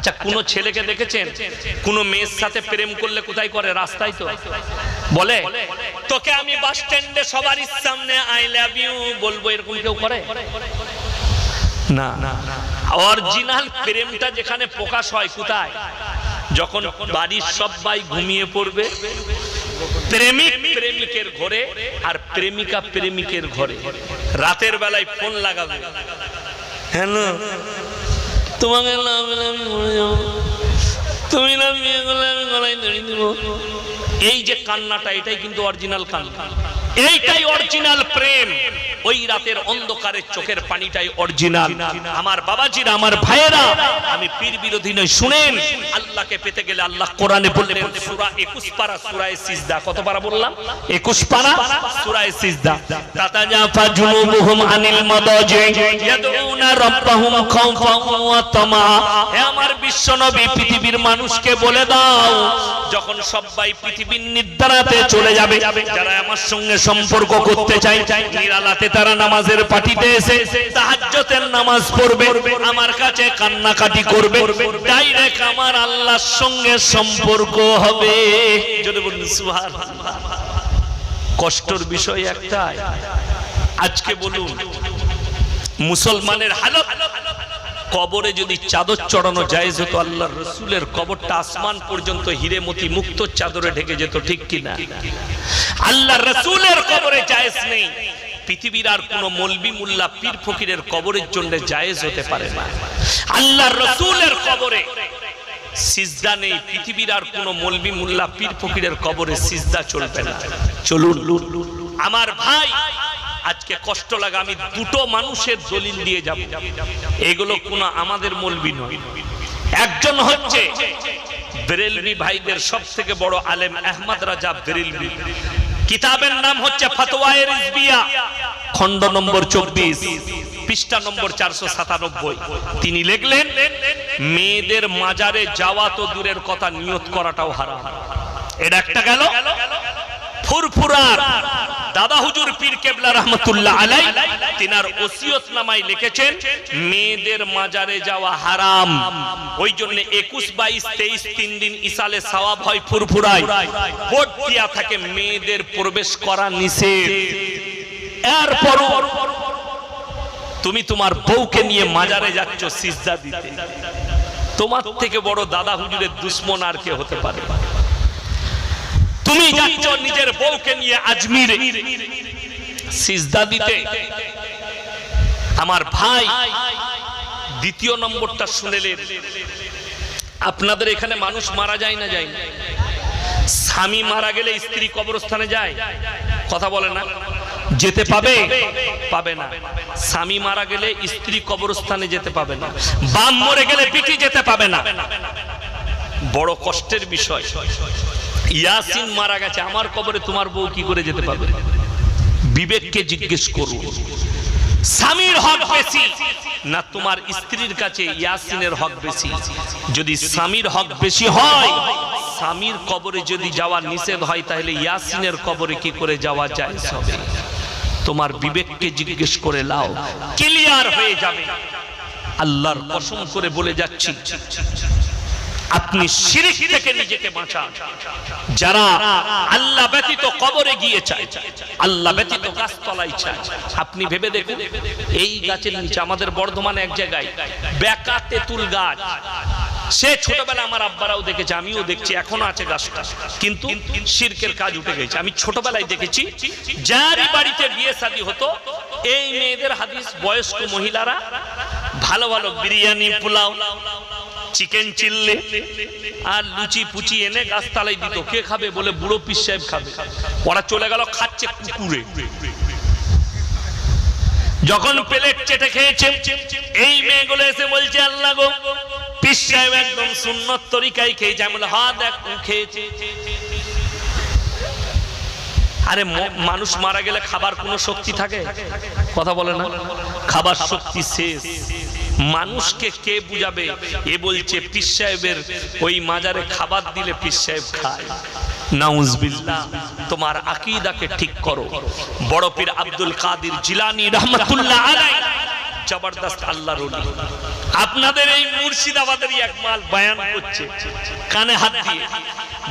আচ্ছা কোন ছেলেকে দেখেছেন? কোন মেয়ের সাথে প্রেম করলে কোথায় করে? রাস্তায় তো। বলে, তোকে আমি বাস স্ট্যান্ডে সবার সামনে আই লাভ ইউ বলব, এরকম কেউ করে? না। অরিজিনাল প্রেমটা যেখানে প্রকাশ হয় কোথায়? যখন বাড়ির সবাই ঘুমিয়ে পড়বে, প্রেমিক প্রেমিকের ঘরে আর প্রেমিকা প্রেমিকের ঘরে। রাতের বেলায় ফোন লাগাবে। হ্যালো। তোমাকে না পেলে আমি মরে যাব। তুমি না বিয়ে করলে আমি গলায় দড়ি দিব। এই যে কান্নাটা, এটাই কিন্তু অরিজিনাল কান্না। এইটাই অরিজিনাল প্রেম। ওই রাতের অন্ধকারের চোখের পানিটাই অরিজিনাল আমার বাবাজিরা, আমার ভাইয়েরা, আমি পীর বিরোধী নই, শুনেন। আল্লাহকে পেতে গেলে আল্লাহ কোরআনে বললে, সূরা 21 পারা, সূরায়ে সিজদা। কত পারা বললাম? 21 পারা, সূরায়ে সিজদা। তাতাজাফা জুনুবুহুম আনিল মাদাজি, ইয়াদউনা রাব্বাহুম খাওফান ওয়া তামা। হে আমার বিশ্বনবী, পৃথিবীর মানুষকে বলে দাও, যখন সবাই পৃথিবীর নিদ্রাতে চলে যাবে, যারা আমার সঙ্গে সম্পর্ক করতে চাই নিরালাতে তারা নামাজের পাটিতে এসে তাহাজ্জতের নামাজ পড়বে, আমার কাছে কান্নাকাটি করবে, ডাইরেক্ট আমার আল্লাহর সঙ্গে সম্পর্ক হবে। কষ্টর বিষয় একটাই। আজকে বলুন, মুসলমানের হালত, কবরে যদি চাদর চড়ানো যায় যেত, আল্লাহর রসুলের কবরটা আসমান পর্যন্ত হিরেমতি মুক্ত চাদরে ঢেকে যেত, ঠিক কিনা? আল্লাহ রসুলের কবরে জায়েজ নেই। পৃথিবীর আর কোন মলবি মুল্লা পীর ফকিরের কবরের জন্য জায়েজ হতে পারে না। আল্লাহ রসুলের কবরে সিজদা নেই, পৃথিবীর আর কোন মলবি মুল্লা পীর ফকিরের কবরে সিজদা চলবে না। চলুন, আমার ভাই, আজকে কষ্ট লাগে, আমি দুটো মানুষের দলিল দিয়ে যাব। এগুলো কোনো আমাদের মলবি নয়। একজন হচ্ছে বেরেলভি ভাইদের সব থেকে বড় আলেম আহমদ রাজা বেরেলভি কিতাবের নাম হচ্ছে ফতোয়ায়ে রিজবিয়া খণ্ড নম্বর চব্বিশ, পৃষ্ঠা নম্বর চারশো সাতানব্বই। তিনি লিখলেন, মেয়েদের মাজারে যাওয়া তো দূরের কথা, নিয়ত করাটাও হারা এটা একটা গেল, ফুরফুরার দাদা হুজুর পীর কেবলা রহমতুল্লাহ আলাই, তিনার ওসিয়ত নামায় লিখেছেন, মেয়েদের মাজারে যাওয়া হারাম। ওই জন্য একুশ, বাইশ, তেইশ, তিন দিন ইসালে সওয়াব হয় ফুরফুরায়। বোর্ড দিয়া থাকে মেয়েদের প্রবেশ করা নিষেধ। এরপরও তুমি তোমার বউকে নিয়ে মাজারে যাচ্ছ সিজদা দিতে। তোমার থেকে বড় দাদা হুজুরের দুশ্মন আর কে হতে পারে? তুমি যাচ্ছ নিজের বউকে নিয়ে আজমিরে। সিজদা দিতে। আমার ভাই দ্বিতীয় নম্বরটা শুনেলেন। আপনাদের এখানে মানুষ মারা যায় না যায়? স্বামী মারা গেলে স্ত্রী কবরস্থানে যায়? কথা বলে না? যেতে পাবে? পাবে না। স্বামী মারা গেলে স্ত্রী কবরস্থানে যেতে পাবে না। বাম মরে গেলে পিটি যেতে পাবে না। বড় কষ্টের বিষয়। ইয়াসিন মারা গেছে, আমার কবরে তোমার বউ কি করে যেতে পারবে? বিবেককে জিজ্ঞেস করুন স্বামীর হক বেশি না তোমার স্ত্রীর কাছে ইয়াসিনের হক বেশি? যদি স্বামীর হক বেশি হয়, স্বামীর কবরে যদি যাওয়া নিষেধ হয়, তাহলে ইয়াসিনের কবরে কি করে যাওয়া যায় হবে তোমার বিবেককে জিজ্ঞেস করে লাও, ক্লিয়ার হয়ে যাবে। আল্লাহর কসম করে বলে যাচ্ছি আপনি শিরিক থেকে নিজেকে বাঁচান। যারা আল্লাহ ব্যতীত কবরে গিয়ে চায়, আল্লাহ ব্যতীত গাছতলায় চায়। আপনি ভেবে দেখুন, এই গাছের নিচে আমাদের বর্ধমানে এক জায়গায় বেকা তেঁতুল গাছ। সে ছোটবেলা আমার আব্বারাও দেখেছে, আমিও দেখছি, এখনও আছে গাছটা। কিন্তু শিরকের কাজ উঠে গেছে। আমি ছোটবেলায় দেখেছি, যারই বাড়িতে বিয়ে শাদী হতো, এই মেয়েদের হাদিস, বয়স্ক মহিলারা, ভালো ভালো বিরিয়ানি, পোলাও চিকেন চিল্লে আর লুচি পুচি এনে গাছতলায় দিত। কে খাবে বলে বুড়ো পিস সাহেব খাবে। ওরা চলে গেল খাচ্ছে কুকুরে। যখন প্লেট চেটে খেয়েছে, এই মেয়েগুলো এসে বলছে, আল্লাহ গো পিস সাহেব একদম সুন্নত তরিকায় খেয়েছে। আমি বলে হা দেখ খেয়েছে। আরে মানুষ মারা গেলে খাবার কোনো শক্তি থাকে? কথা বলে না? খাবার শক্তি শেষ। মানুষকে কে বুঝাবে? এ বলছে পিস সাহেবের ওই মাজারে খাবার দিলে পিস সাহেব খায়। তোমার আকীদাকে ঠিক করো। বড় পীর আব্দুল কাদির জিলানী রহমাতুল্লাহ জবরদস্ত আল্লাহ ওলি। আপনাদের এই মুর্শিদাবাদের এক মাল বয়ান করছে। কানে হাত দিয়ে।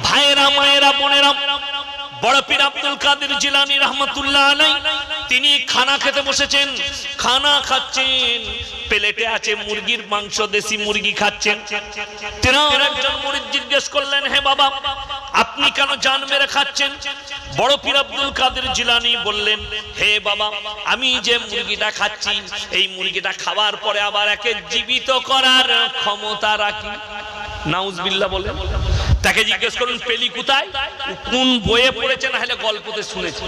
ভাইয়েরা, মায়েরা, বোনেরা বড় পীর আব্দুল কাদের জিলানি রহমতুল্লাহ আলাই তিনি খানা খেতে বসেছেন, খানা খাচ্ছেন, প্লেটে আছে মুরগির মাংস, দেশি মুরগি খাচ্ছেন। একজন জিজ্ঞেস করলেন, হে বাবা, আপনি কেন জান মেরে খাচ্ছেন? বড় পীর আব্দুল কাদের জিলানি বললেন, হে বাবা, আমি যে মুরগিটা খাচ্ছি, এই মুরগিটা খাওয়ার পরে আবার একে জীবিত করার ক্ষমতা রাখি। নাউজবিল্লাহ বলে। তাকে জিজ্ঞেস করুন, পেলি কোথায়? কোন বইয়ে পড়েছে, না হলে গল্পতে শুনেছে।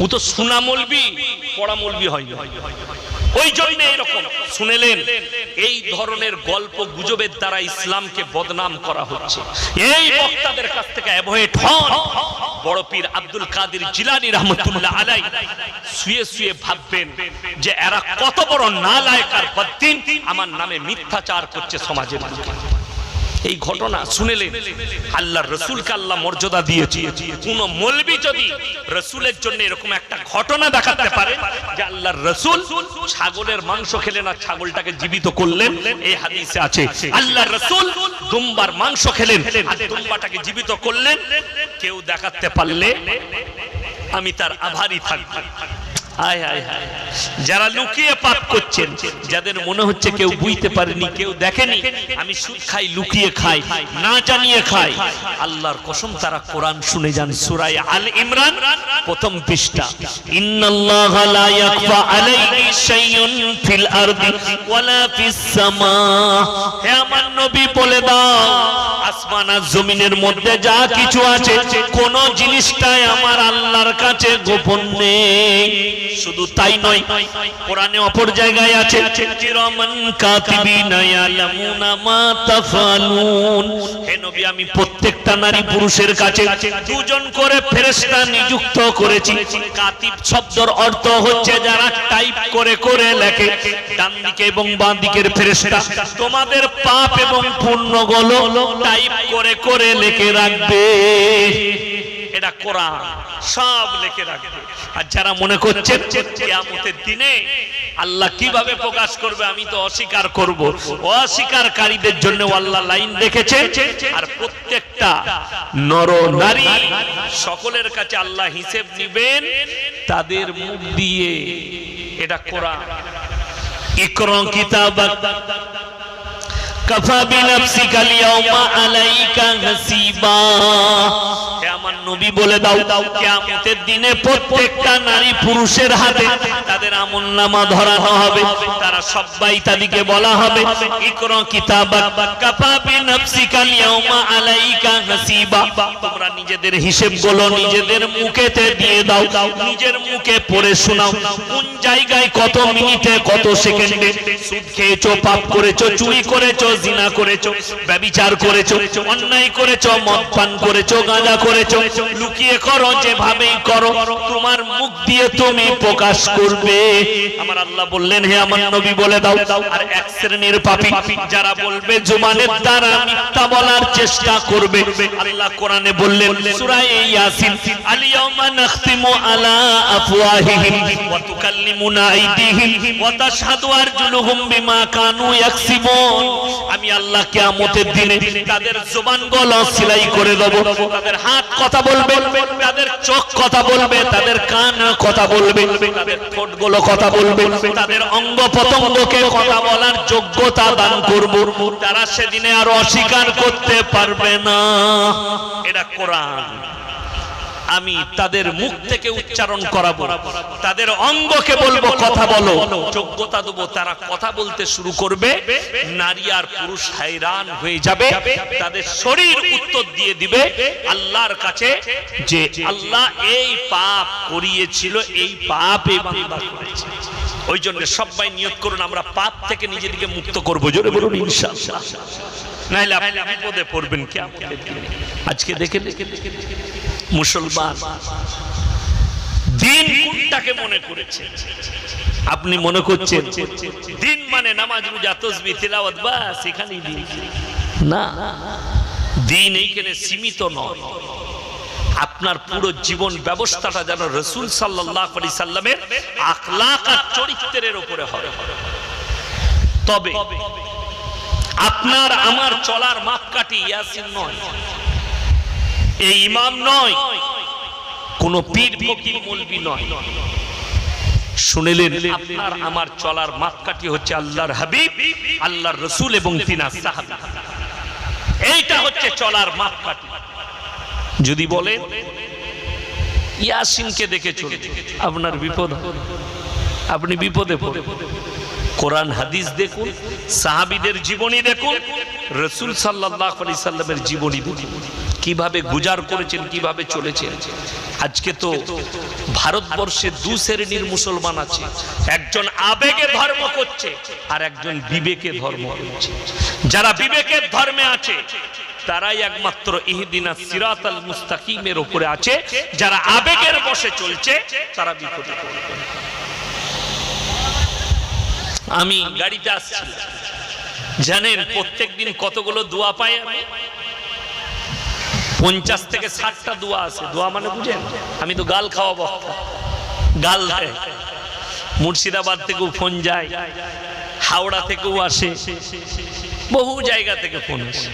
ও তো শোনা মলবি, পড়া মলবি হয়নি। ওই জন্য এরকম। শুনেলেন, এই ধরনের গল্প গুজবের দ্বারা ইসলামকে বদনাম করা হচ্ছে। এই বক্তাদের কাছ থেকে অ্যাভয়েড হন। বড় পীর আব্দুল কাদের জিলানি রহমতুল্লাহ আলাই। শুয়ে শুয়ে ভাববেন যে এরা কত বড় বদ্দিন। আমার নামে মিথ্যাচার করছে সমাজের বুকে এই ঘটনা শুনেলেন আল্লাহ রসুলকে আল্লাহ মর্যাদা দিয়েছে কোন মলবি যদি রসুলের জন্য এরকম একটা ঘটনা দেখাতে পারে যে আল্লাহর রসুল ছাগলের মাংস খেলেন আর ছাগলটাকে জীবিত করলেন, এই হাদিসে আছে। আল্লাহ রসুল দুম্বার মাংস খেলেন আর দুম্বাটাকে জীবিত করলেন। কেউ দেখাতে পারলে আমি তার আভারই থাকব। যারা লুকিয়ে পাপ করছেন, যাদের মনে হচ্ছে কেউ বুঝতে পারেনি, কেউ দেখেনি, আমি সুদ খাই, লুকিয়ে খাই, না জানিয়ে খাই। আল্লাহর কসম, তারা কোরআন শুনে যান সূরা আল ইমরান, প্রথম পৃষ্ঠা। লা আলাইহি শাইউন ফিল আরদি ওয়ালা ফিস সামা। হে আমার নবী, বলে দাও, আসমান আর জমিনের মধ্যে যা কিছু আছে, কোন জিনিসটাই আমার আল্লাহর কাছে গোপন নেই। শুধু তাই নয়, কোরআনে অপর জায়গায় আছে কিরামান কাতিবিনা ইয়ালামুনা মা তাফালুন। হে নবী, আমি প্রত্যেকটা নারী পুরুষের কাছে দুজন করে ফেরেশতা নিযুক্ত করেছি। কাতিব শব্দের অর্থ হচ্ছে যারা টাইপ করে করে লেখে, ডান দিকে এবং বাম দিকের ফেরেশতা। তোমাদের পাপ এবং পুণ্যগুলো টাইপ করে করে লিখে রাখবে। এটা কোরআন, সব লিখে রাখবে। আর যারা মনে করছেন কিয়ামতের দিনে আল্লাহ কীভাবে প্রকাশ করবে, আমি তো অস্বীকার করব। অস্বীকারীদের জন্য আল্লাহ লাইন রেখেছে আর প্রত্যেকটা নর নারী সকলের কাছে আল্লাহ হিসেব নিবেন, তাদের মুখ দিয়ে এটা কোরআন। ইকরম কিতাবাক কাফা বিনাফসিকা আলাইকা হাসিবা। আমার নবী বলে দাও দাও কিয়ামতের দিনে প্রত্যেকটা নারী পুরুষের হাতে তাদের আমলনামা ধরানো হবে, তারা সবাই তাদেরকে বলা হবে নিজের মুখে শোনাও, কোন জায়গায় কত মিনিটে, কত পাপ অন্যায় করেছ, মদ পান করেছ, গাঁজা করেছ লুকিয়ে করো, যেভাবেই করো, তোমার মুখ দিয়ে তুমি প্রকাশ করবে। আমার আল্লাহ বললেন, হে আমার নবী, বলে দাও। আর এক শ্রেণির পাপী, যারা বলবে, জুমানের দ্বারা মিথ্যা বলার চেষ্টা করবে। আল্লাহ কোরআনে বললেন, সূরা ইয়াসিন আলিয়াউমা নাখতিমু আলা আফওয়াহিহিম, ওয়া তুকাল্লিমুনা আইদিহিম, ওয়া তাশহাদু আরজুলুহুম বিমা কানু ইয়াকসিবুন। আমি আল্লাহ কিয়ামতের দিনে তাদের জবানগুলো সেলাই করে দেব, তাদের হাত কথা বলবে, তাদের চোখ কথা বলবে, তাদের কান কথা বলবে, তাদের ঠোঁটগুলো কথা বলবে, তাদের অঙ্গ পতঙ্গকে কথা বলার যোগ্যতা দান করব। তারা সেদিনে আর অস্বীকার করতে পারবে না, এটা কোরআন। আমি তাদের মুখ থেকে উচ্চারণ করাবো। তাদের অঙ্গকে বলব কথা বলো। যোগ্যতা দেবো তারা কথা বলতে শুরু করবে। নারী আর পুরুষ হাইরান হয়ে যাবে। তাদের শরীর উত্তর দিয়ে দিবে। আল্লাহর কাছে যে আল্লাহ এই পাপ করিয়েছিল এই পাপ এই বান্দা করেছে। ওই জন্য সবাই নিয়ত করুন আমরা পাপ থেকে নিজেদেরকে মুক্ত করব। জোরে বলুন ইনশাআল্লাহ। নাহলে আপনি বিপদে পড়বেন কি আজকে দেখে দেখে দেখে দেখে মুসলমান। দিন কোনটাকে মনে করেছে? আপনি মনে করছেন, দিন মানে নামাজ, রোজা, তসবি, তিলাওয়াত, বাস, এখানেই দিন। না, দিন এইখানে সীমিত নয়। আপনার পুরো জীবন ব্যবস্থাটা যেন রসুল সাল্লাহ আলি সাল্লামের আখলাক আর চরিত্রের উপরে হয়। তবে আপনার আমার চলার মাপকাঠি ইয়াসিন নয়। এই ইমাম নয়, কোন পীর ফকির মৌলবি নয়। শুনেলেন, আপনার আমার চলার মাপকাঠি হচ্ছে আল্লাহর হাবিব, আল্লাহর রসুল এবং তিনার সাহাবী। এইটা হচ্ছে চলার মাপকাঠি। যদি বলেন, ইয়াসিনকে দেখে চলে আপনার বিপদ আপনি বিপদে পড়ে কোরআন, হাদিস দেখুন, সাহাবিদের জীবনী দেখুন, রসুল সাল্লাহ আলি সাল্লামের জীবনী দেখুন। কীভাবে গুজার করেছেন, কীভাবে চলেছেন। আজকে তো ভারতবর্ষে দু শ্রেণির মুসলমান আছে। একজন আবেগে ধর্ম করছে আর একজন বিবেকে ধর্ম করছে। যারা বিবেকের ধর্মে আছে, তারাই একমাত্র ইহদিনা সিরাত আল মুস্তাকিমের উপরে আছে। যারা আবেগের বসে চলছে, তারা বিপদে আমি গাড়িতে আসছি। জানেন প্রত্যেক দিন কতগুলো দোয়া পাই আমি? পঞ্চাশ থেকে ষাটটা দোয়া আছে। দোয়া মানে বুঝেন? আমি তো গাল খাওয়া বক্তা গাল মুর্শিদাবাদ থেকেও ফোন যায়। হাওড়া থেকেও আসে। বহু জায়গা থেকে ফোন আসে।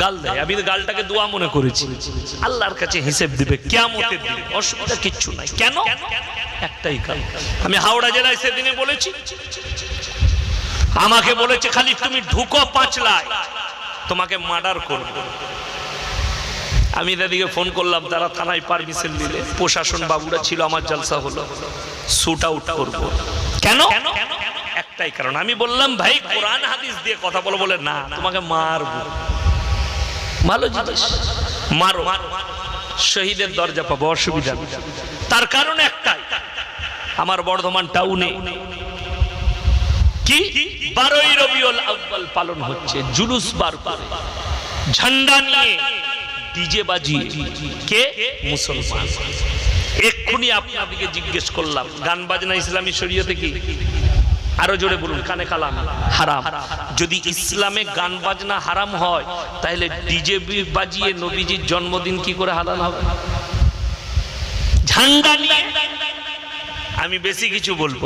গাল দেয়। আমি তো গালটাকে দোয়া মনে করেছি। আল্লাহর কাছে হিসেব দিবে। কেমতের দিন। অসুবিধা কিচ্ছু নাই। কেন? একটাই কাল আমি হাওড়া জেলায় সেদিনে বলেছি। আমাকে বলেছে, খালি তুমি ঢুকো পাঁচলায়। তোমাকে মার্ডার করব। আমি তাদেরকে ফোন করলাম তারা থানায় পারমিশন দিলে প্রশাসন বাবুরা ছিল আমার জলসা হলো। শুট আউট করব। কেন? একটাই কারণ। আমি বললাম ভাই কোরআন হাদিস দিয়ে কথা বলো। বলে না তোমাকে মারবো। ভালো জিনিস। মারো। শহীদের দরজা পাবো অসুবিধা তার কারণ একটাই আমার বর্ধমান টাউনে কি? বারোই রবিউল আউ্বাল পালন হচ্ছে জুলুস বার ঝান্ডা নিয়ে ডিজে বাজিয়ে কে? মুসলমান। এক্ষুনি আপনাদেরকে জিজ্ঞেস করলাম, গান বাজনা ইসলামী শরীয়তে কি? আরও জোরে বলুন, কানে কালাম, হারাম। যদি ইসলামে গান বাজনা হারাম হয়, তাহলে ডিজে বাজিয়ে নবীজির জন্মদিন কি করে হালাল হবে? আমি বেশি কিছু বলব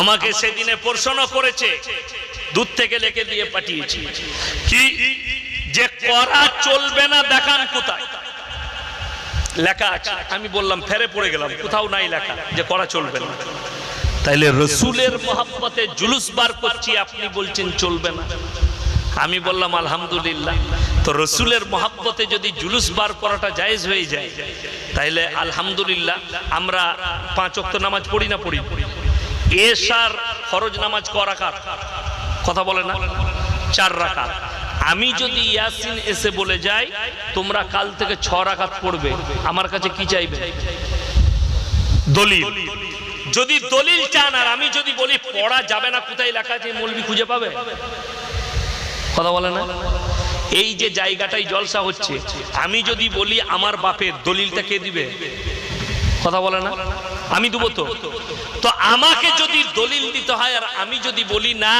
আমাকে সেদিনে প্রশ্ন করেছে দূর থেকে লেখে দিয়ে পাঠিয়েছি। কি? যে করা চলবে না, দেখান কোথায়। লেখা আছে। আমি বললাম, ফেরে পড়ে গেলাম, কোথাও নাই লেখা, যে করা চলবে না। তাইলে রসুলের মহাব্বতে জুলুস বার করছি, আপনি বলছেন চলবে না। আমি বললাম, আলহামদুলিল্লাহ। তো রসুলের মহাব্বতে যদি জুলুস বার করাটা জায়েজ হয়ে যায়, তাইলে আলহামদুলিল্লাহ, আমরা পাঁচ অক্ত নামাজ পড়ি না পড়ি? এসার ফরজ নামাজ ক রাকাত? কথা বলে না? চার রাকাত। আমি যদি ইয়াসিন এসে বলে যাই তোমরা কাল থেকে ছ রাকাত পড়বে। আমার কাছে কি চাইবে? দলিল। যদি দলিল চান আর আমি যদি বলি পড়া যাবে না কোথায় লেখা আছে মৌলবি খুঁজে পাবে? কথা বলে না? এই যে জায়গাটাই জলসা হচ্ছে আমি যদি বলি আমার বাপের দলিলটা কে দিবে? কথা বলে না? আমি দেবো তো। তো আমাকে যদি দলিল দিতে হয় আর আমি যদি বলি না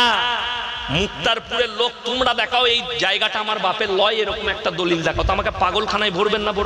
মুক্তারপুরের লোক, তোমরা দেখাও এই জায়গাটা আমার বাপের লয়, এরকম একটা দলিল দেখাও। তো আমাকে পাগলখানায় ভরবেন না